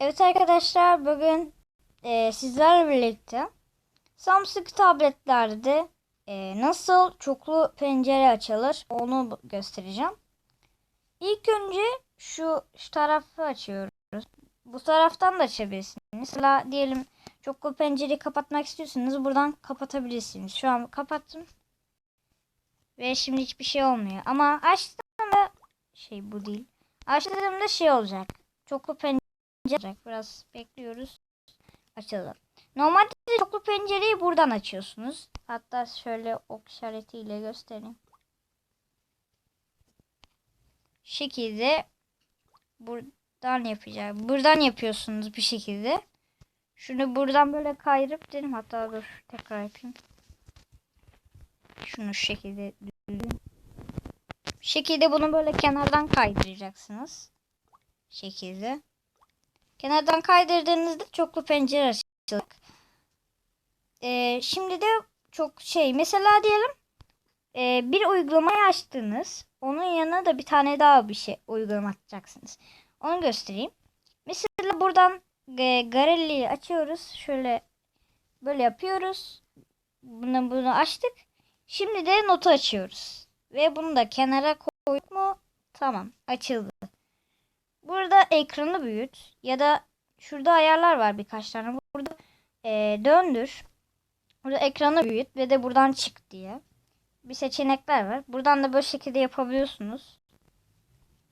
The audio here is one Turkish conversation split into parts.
Evet arkadaşlar bugün e, sizlerle birlikte Samsung tabletlerde e, nasıl çoklu pencere açılır onu göstereceğim. İlk önce şu, şu tarafı açıyoruz. Bu taraftan da açabilirsiniz. Mesela diyelim çoklu pencereyi kapatmak istiyorsanız buradan kapatabilirsiniz. Şu an kapattım. Ve şimdi hiçbir şey olmuyor. Ama açtığımda şey bu değil. Açtığımda şey olacak. Çoklu pencere olacak. Biraz bekliyoruz. Açalım. Normalde çoklu pencereyi buradan açıyorsunuz. Hatta şöyle ok işaretiyle göstereyim. Şekilde buradan yapacağım. Buradan yapıyorsunuz bir şekilde. Şunu buradan böyle kayırıp dedim. Hatta dur tekrar yapayım. Şunu şu şekilde düzgün. Şekilde bunu böyle kenardan kaydıracaksınız. Şekilde. Kenardan kaydırdığınızda çoklu pencere açılacak. Ee, şimdi de çok şey mesela diyelim e, bir uygulamayı açtınız. Onun yanına da bir tane daha bir şey uygulama atacaksınız. Onu göstereyim. Mesela buradan e, Garelli'yi açıyoruz. Şöyle böyle yapıyoruz. Bunu, bunu açtık. Şimdi de notu açıyoruz. Ve bunu da kenara koyduk mu? Tamam açıldı. Ekranı büyüt ya da şurada ayarlar var birkaç tane. Burada e, döndür. Burada ekranı büyüt ve de buradan çık diye. Bir seçenekler var. Buradan da böyle şekilde yapabiliyorsunuz.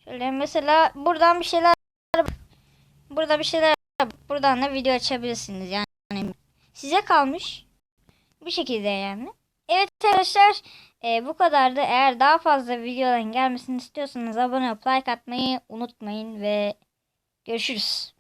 Şöyle mesela buradan bir şeyler burada bir şeyler buradan da video açabilirsiniz. Yani size kalmış. Bu şekilde yani. Evet arkadaşlar e, bu kadardı. Eğer daha fazla videoların gelmesini istiyorsanız abone olup like atmayı unutmayın ve görüşürüz.